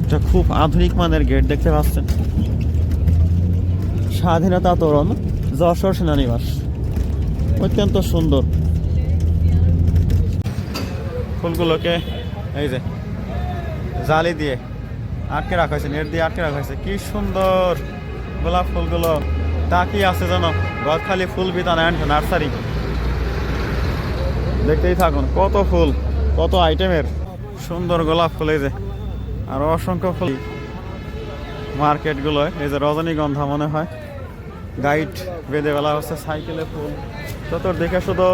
একটা খুব আধুনিক মানের গেট দেখতে পাচ্ছেন। স্বাধীনতা তোরণ, যশোর সেনানিবাস। অত্যন্ত সুন্দর। ফুলগুলোকে এই যে জালি দিয়ে আটকে রাখা হয়েছে, নেট দিয়ে আটকে রাখা হয়েছে। কি সুন্দর গোলাপ ফুলগুলো। তাকিয়ে আছে যেন গদখালি ফুল বিতান অ্যান্ড নার্সারি। দেখতেই থাকুন, কত ফুল, কত আইটেমের সুন্দর গোলাপ ফুল এই যে। আর অসংখ্য ফুল মার্কেটগুলো এই যে রজনীগন্ধা মনে হয় গাইড বেঁধে বেলা হচ্ছে সাইকেলে ফুল। চতুর্দিকে শুধু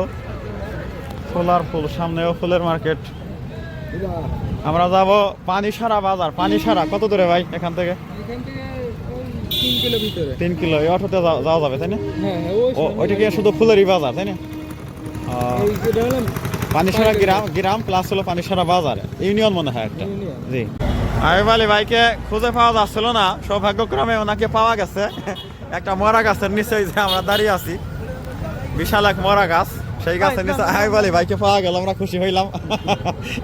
ফুল আর ফুল সামনেও ফুলের মার্কেট। আমরা যাব পানি সারা বাজার। পানি সারা কত দূরে ভাই এখান থেকে? তিন কিলো এই অটোতে যাওয়া যাবে তাই না? হ্যাঁ হ্যাঁ ওইটা কি শুধু ফুলেরই বাজার তাই না? পানিসারা গ্রাম গ্রাম প্লাস হলো পানিসারা বাজার। ইউনিয়ন মনে হয় একটা। জি। আমি বলি ভাইকে খুঁজে পাওয়া যাচ্ছিল না সৌভাগ্যক্রমে ওনাকে পাওয়া গেছে। একটা মরা গাছের নিচে যে আমরা দাঁড়িয়ে আছি। বিশাল এক মরা গাছ সেই গাছের নিচে আমি বলি ভাইকে পাওয়া গেল আমরা খুশি হইলাম।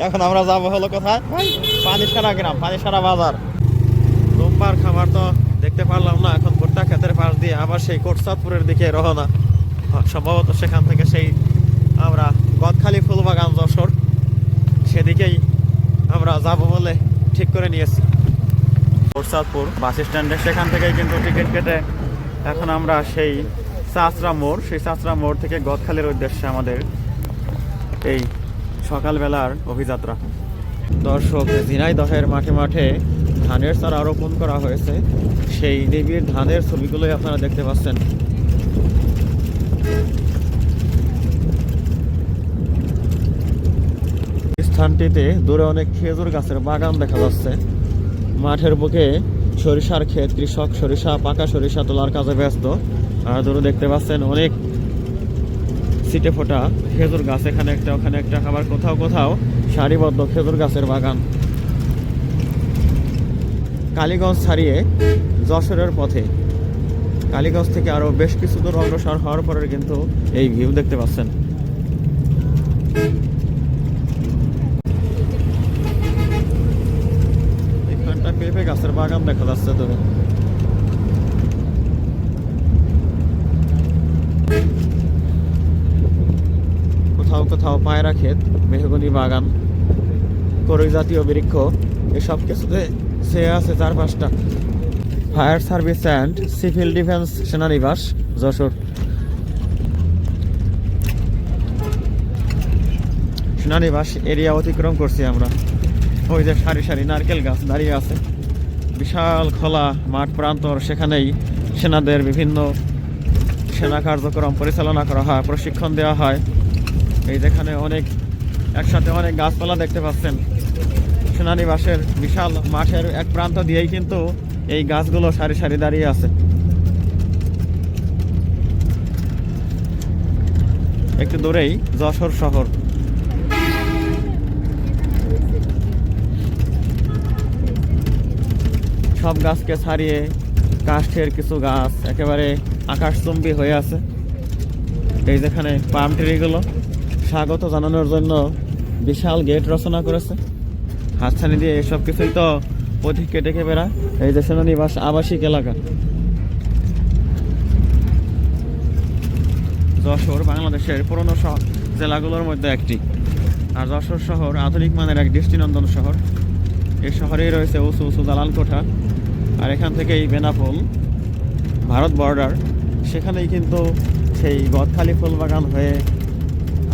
এখন আমরা যাব হলো কোথায়? পানিসারা গ্রাম পানিসারা বাজার। রোববার খাবার তো দেখতে পারলাম না এখন ভুট্টা ক্ষেতের পাশ দিয়ে আবার সেই কোটসাদপুরের দিকে রওনা। সম্ভবত সেখান থেকে সেই আমরা গদখালি ফুলবাগান যশোর। সেদিকেই আমরা যাব বলে ঠিক করে নিয়েছি। প্রসাদপুর বাস স্ট্যান্ডে। সেখান থেকেই কিন্তু টিকিট কেটে এখন আমরা সেই চাচরা মোড়, সেই চাচরা মোড় থেকে গদখালির উদ্দেশ্যে আমাদের এই সকালবেলার অভিযাত্রা। দর্শক ঝিনাইদহের মাঠে মাঠে ধানের চারা রোপণ করা হয়েছে। সেই দেবীর ধানের ছবিগুলোই আপনারা দেখতে পাচ্ছেন। স্থানটিতে দূরে অনেক খেজুর গাছের বাগান দেখা যাচ্ছে। মাঠের বুকে সরিষার ক্ষেত, কৃষক সরিষা, পাকা সরিষা তোলার কাজে ব্যস্ত। আর দূরে দেখতে পাচ্ছেন অনেক সিটে ফোটা খেজুর গাছ। এখানে একটা, ওখানে একটা, আবার কোথাও কোথাও সারিবদ্ধ খেজুর গাছের বাগান। কালীগঞ্জ ছাড়িয়ে যশোরের পথে। কালীগঞ্জ থেকে আরও বেশ কিছু দূর অগ্রসর হওয়ার পরে কিন্তু এই ভিউ দেখতে পাচ্ছেন। বাগান দেখা যাচ্ছে তবে কোথাও কোথাও পায়রা ক্ষেত, মেহগনি বাগান, করই জাতীয় বৃক্ষ, এসব কিছুতে সে আছে চার পাঁচটা। Fire service and civil defence সেনানিবাস, Jessore. সেনানিবাস এরিয়া অতিক্রম করছি আমরা। ওই যে সারি সারি নারকেল গাছ দাঁড়িয়ে আছে। বিশাল খোলা মাঠ প্রান্তর, সেখানেই সেনাদের বিভিন্ন সেনা কার্যক্রম পরিচালনা করা হয়, প্রশিক্ষণ দেওয়া হয়। এই যেখানে অনেক, একসাথে অনেক গাছপালা দেখতে পাচ্ছেন। সেনানিবাসের বিশাল মাঠের এক প্রান্ত দিয়েই কিন্তু এই গাছগুলো সারি সারি দাঁড়িয়ে আছে। একটু দূরেই যশোর শহর। সব গাছকে ছাড়িয়ে কাষ্ঠের কিছু গাছ একেবারে আকাশচুম্বী হয়ে আছে। এই যেখানে পাম ট্রিগুলো স্বাগত জানানোর জন্য বিশাল গেট রচনা করেছে। হাতছানি দিয়ে এসব কিছুই তো পথিক কেটে বেড়া এই যে সেনানিবাস আবাসিক এলাকা। যশোর বাংলাদেশের পুরনো জেলাগুলোর মধ্যে একটি। আর যশোর শহর আধুনিক মানের এক দৃষ্টিনন্দন শহর। এই শহরেই রয়েছে উঁচু উঁচু দালাল কোঠা আর এখান থেকেই বেনাপোল, ভারত বর্ডার সেখানেই কিন্তু সেই গদখালি ফুলবাগান হয়ে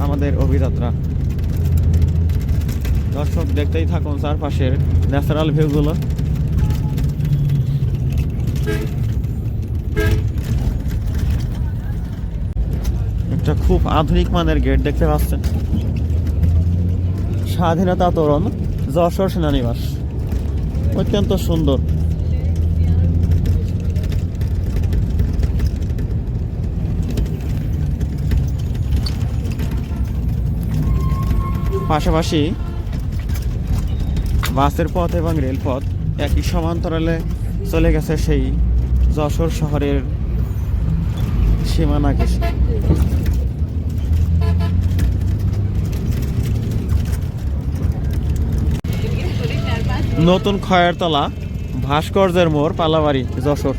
আমাদের অভিযাত্রা। দর্শক দেখতেই থাকুন চারপাশের ন্যাচারাল ভিউগুলো একটা খুব আধুনিক মানের গেট দেখতে পাচ্ছেন। স্বাধীনতা তোরণ, যশোর সেনানিবাস। অত্যন্ত সুন্দর। পাশাপাশি বাসের পথ এবং রেলপথ একই সমান্তরালে চলে গেছে সেই যশোর শহরের সীমানা ঘেঁষে। নতুন খয়েরতলা, ভাস্কর্যের মোড়, পালাবাড়ি, যশোর।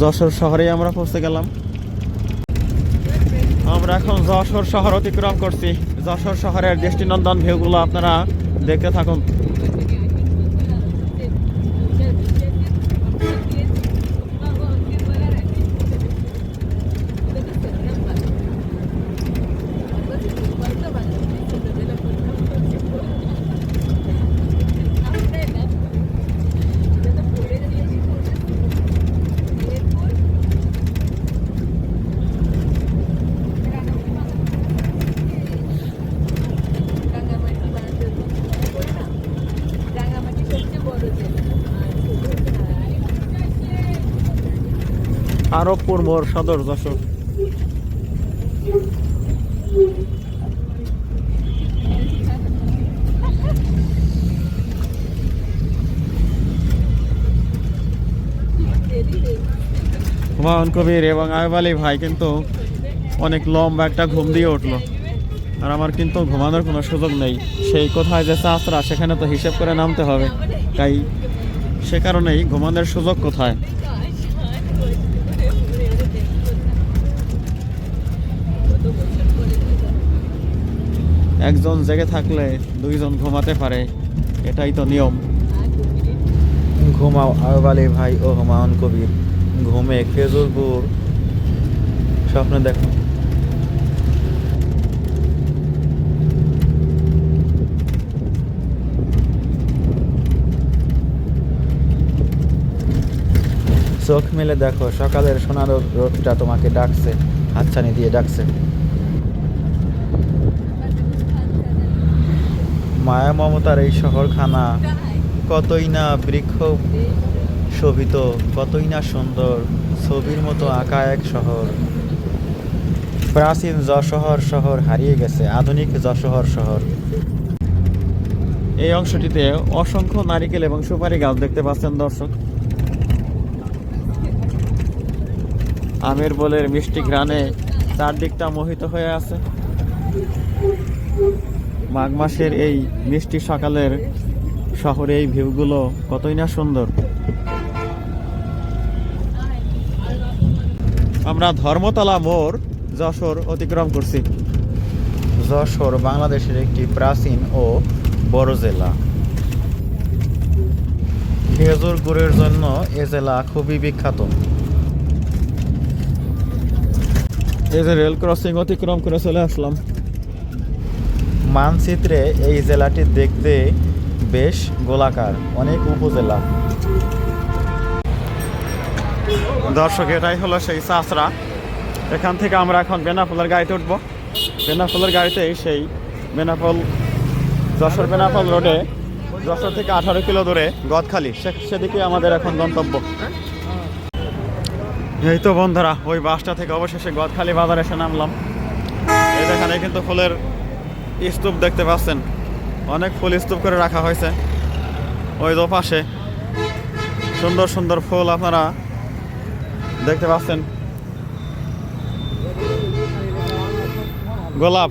যশোর শহরে আমরা পৌঁছে গেলাম। আমরা এখন যশোর শহর অতিক্রম করছি। যশোর শহরের দৃষ্টিনন্দন ভিউগুলো আপনারা দেখতে থাকুন। আরবপুর মোড় সদর যশোর হুমায়ুন কবির এবং আয়ব আলী ভাই কিন্তু অনেক লম্বা একটা ঘুম দিয়ে উঠল। আর আমার কিন্তু ঘুমানোর কোনো সুযোগ নেই। সেই কোথায় যে চাষরা সেখানে তো হিসেব করে নামতে হবে। তাই সে কারণেই ঘুমানোর সুযোগ কোথায়? একজন জেগে থাকলে দুইজন ঘুমাতে পারে, এটাই তো নিয়ম। ঘুমাও আয়ব ভাই ও হুমায়ুন কবির, ঘুমে খেজুর খেজুরপুর স্বপ্ন দেখো। চোখ মেলে দেখো, সকালের সোনার রোদটা তোমাকে ডাকছে, হাতছানি দিয়ে ডাকছে। মায়া মমতার এই শহরখানা কতই না বৃক্ষ শোভিত, কতই না সুন্দর, ছবির মতো আঁকা এক শহর। প্রাচীন যশোহর শহর হারিয়ে গেছে, আধুনিক যশোহর শহর। এই অংশটিতে অসংখ্য নারিকেল এবং সুপারি গাছ দেখতে পাচ্ছেন দর্শক। আমের বোলের মিষ্টি ঘ্রাণে চারদিকটা মোহিত হয়ে আছে। মাঘ মাসের এই মিষ্টি সকালের শহরে এই ভিউগুলো কতই না সুন্দর। আমরা ধর্মতলা মোড় যশোর অতিক্রম করছি। যশোর বাংলাদেশের একটি প্রাচীন ও বড় জেলা। খেজুর গুড়ের জন্য এ জেলা খুবই বিখ্যাত। এই যে রেল ক্রসিং অতিক্রম করে চলে আসলাম। মানচিত্রে এই জেলাটি দেখতে বেশ গোলাকার, অনেক উপজেলা। দর্শক, এটাই হলো সেই চাষরা। এখান থেকে আমরা এখন বেনাফলের গাড়িতে উঠবো। বেনাফলের গাড়িতে সেই বেনাফল যশোর বেনাফল রোডে যশোর থেকে আঠারো কিলো দূরে গদখালি। সে- সেদিকে আমাদের এখন গন্তব্য। এই তো বন্ধুরা, ওই বাসটা থেকে অবশেষে গদখালি বাজার এসে নামলাম। এই যেখানে কিন্তু ফুলের স্তূপ দেখতে পাচ্ছেন। অনেক ফুল স্তূপ করে রাখা হয়েছে। ওই দো পাশে। সুন্দর সুন্দর ফুল আপনারা দেখতে পাচ্ছেন। গোলাপ।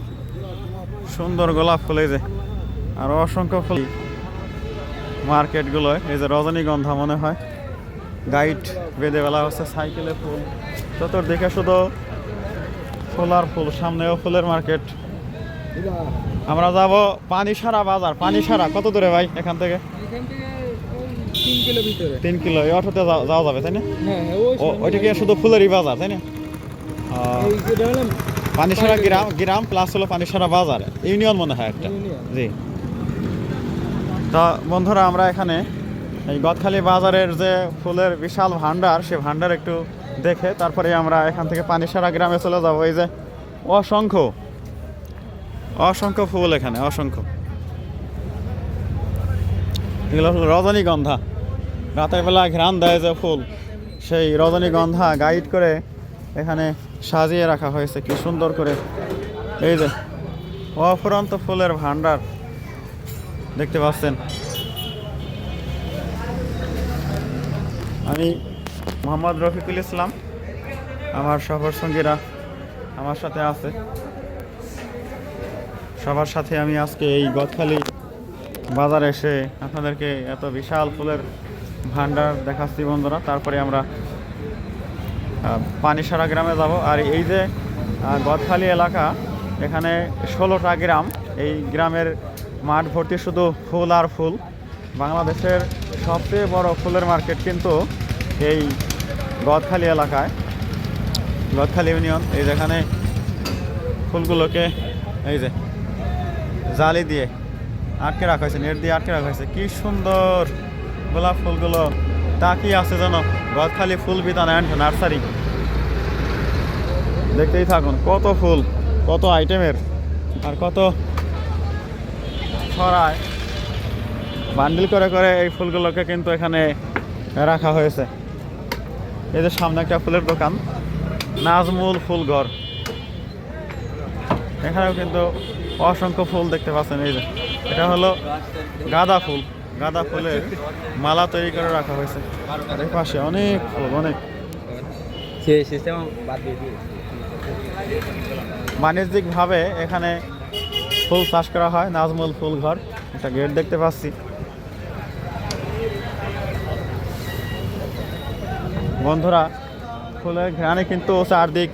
সুন্দর গোলাপ ফুল এই যে। আর অসংখ্য ফুল। মার্কেটগুলোয় এই যে রজনীগন্ধা মনে হয়। গাইড বেঁধে বেলা হচ্ছে সাইকেলে ফুল। চতুর্দিকে শুধু ফুল আর ফুল, সামনেও ফুলের মার্কেট। আমরা যাব পানি সারা বাজার। পানি সারা কত দূরে ভাই এখান থেকে? তিন কিলো এই অটোতে যাওয়া যাবে তাই না? হ্যাঁ হ্যাঁ ওইটা কি শুধু ফুলেরই বাজার তাই না? পানিসারা গ্রাম গ্রাম প্লাস হলো পানিসারা বাজার। ইউনিয়ন মনে হয় একটা। জি। তা বন্ধুরা আমরা এখানে এই গদখালি বাজারের যে ফুলের বিশাল ভান্ডার সে ভান্ডার একটু দেখে তারপরে আমরা এখান থেকে পানিসারা গ্রামে চলে যাব। এই যে অসংখ্য অসংখ্য ফুল এখানে, অসংখ্য। এগুলো হলো রজনীগন্ধা। রাতের বেলা ঘ্রাণ দেয় যে ফুল, সেই রজনীগন্ধা গাইড করে এখানে সাজিয়ে রাখা হয়েছে, কি সুন্দর করে। এই যে, অফুরন্ত ফুলের ভান্ডার দেখতে পাচ্ছেন। আমি মোহাম্মদ রফিকুল ইসলাম, আমার সফর সঙ্গীরা আমার সাথে আছে। সবার সাথে আমি আজকে এই গদখালি বাজারে এসে আপনাদেরকে এত বিশাল ফুলের ভান্ডার দেখাচ্ছি বন্ধুরা। তারপরে আমরা পানিসারা গ্রামে যাব। আর এই যে গদখালি এলাকা, এখানে ষোলোটা গ্রাম। এই গ্রামের মাঠ ভর্তি শুধু ফুল আর ফুল। বাংলাদেশের সবচেয়ে বড় ফুলের মার্কেট কিন্তু এই গদখালি এলাকায়। গদখালি ইউনিয়ন, এই যেখানে ফুলগুলোকে, এই যে জালি দিয়ে আটকে রাখা হয়েছে, নেট দিয়ে আটকে রাখা হয়েছে। কি সুন্দর গোলাপ ফুলগুলো। তাকিয়ে আছে যেন গদখালি ফুল বিতান অ্যান্ড নার্সারি দেখতেই থাকুন, কত ফুল, কত আইটেমের আর কত ছড়ায়। বান্ডিল করে করে এই ফুলগুলোকে কিন্তু এখানে রাখা হয়েছে। এই যে সামনে একটা ফুলের দোকান, নাজমুল ফুল ঘর এখানেও কিন্তু অসংখ্য ফুল দেখতে পাচ্ছেন এই যে। এটা হলো গাঁদা ফুল। গাঁদা ফুলের মালা তৈরি করে রাখা হয়েছে। আর এই পাশে অনেক ফুল অনেক। বাণিজ্যিকভাবে এখানে ফুল চাষ করা হয় নাজমুল ফুল ঘর। একটা গেট দেখতে পাচ্ছি। বন্ধুরা ফুলের ঘ্রাণে কিন্তু চারদিক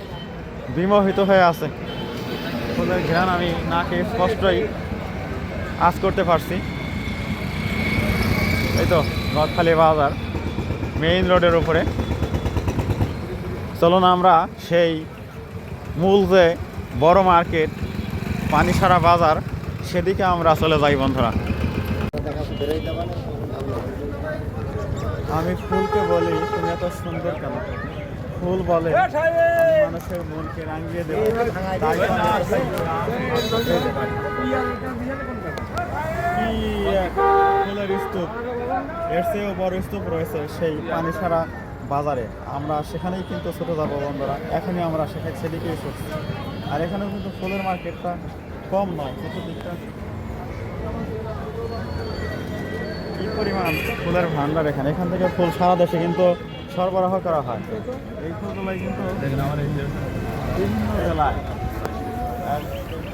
বিমোহিত হয়ে আছে। ফুলের ঘ্রাণ আমি নাকে স্পষ্টই আজ করতে পারছি। এই তো গদখালি বাজার মেইন রোডের উপরে। চলুন আমরা সেই মূল যে বড় মার্কেট পানিসারা বাজার, সেদিকে আমরা চলে যাই বন্ধুরা। আমি ফুলকে বলি, তুমি এত সুন্দর কেন? ফুল বলে। মানুষের মনকে রাঙিয়ে দেবো ফুলের স্তূপ। এর চেয়েও বড় স্তূপ রয়েছে সেই পানিসারা বাজারে। আমরা সেখানেই কিন্তু ছোটো যাব বন্ধুরা। এখনই আমরা সেখানে সেদিকেই ছুটছি আর এখানেও কিন্তু ফুলের মার্কেটটা কম নয় চতুর্দিকটা। কি পরিমাণ ফুলের ভান্ডার এখানে? এখান থেকে ফুল সারা দেশে কিন্তু সরবরাহ করা হয়। এই ফুলগুলোই কিন্তু বিভিন্ন জেলায়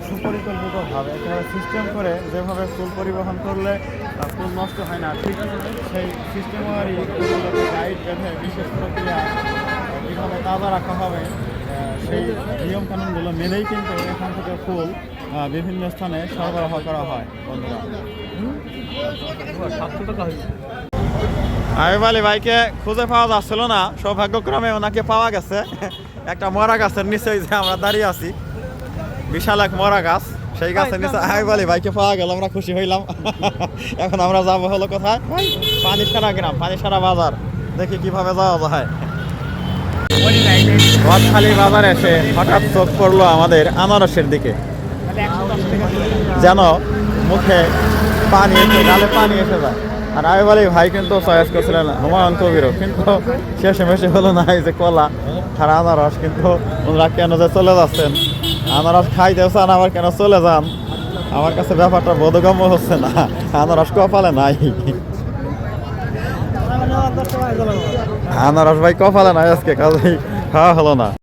সুপরিকল্পিতভাবে একেবারে সিস্টেম করে যেভাবে ফুল পরিবহন করলে ফুল নষ্ট হয় না ঠিক সেই সিস্টেমারি গাইড বেঁধে বিশেষ প্রক্রিয়া কীভাবে তাজা রাখা হবে সেই নিয়ম কানুনগুলো মেনেই কিন্তু এখান থেকে ফুল বিভিন্ন স্থানে সরবরাহ করা হয় বন্ধুরা। সাতশো টাকা আইব আলী ভাইকে খুঁজে পাওয়া যাচ্ছিল না। সৌভাগ্যক্রমে ওনাকে পাওয়া গেছে। একটা মরা গাছের নিচে যে আমরা দাঁড়িয়ে আছি। বিশাল এক মরা গাছ। সেই গাছের নিচে আইব আলী ভাইকে পাওয়া গেল আমরা খুশি হইলাম। এখন আমরা যাব হলো কোথায়? পানি সারা গ্রাম পানি সারা বাজার। দেখি কীভাবে যাওয়া যায়। গদখালি বাজার এসে হঠাৎ চোখ পড়ল আমাদের আনারসের দিকে। যেন মুখে পানি এসে গালে পানি এসে যায়। আর আমি বলি, ভাই কিন্তু চয়েস করছিলেন হুমায়ুন কবিরও কিন্তু শেষে মেশে হলো না এই যে কলা। আর আনারস কিন্তু ওনারা কেন যে চলে যাচ্ছেন? আনারস খাইতে চান আবার কেন চলে যান? আমার কাছে ব্যাপারটা বোধগম্য হচ্ছে না। আনারস কপালে নাই। আনারস ভাই কপালে নাই আজকে, কাজেই খাওয়া হলো না।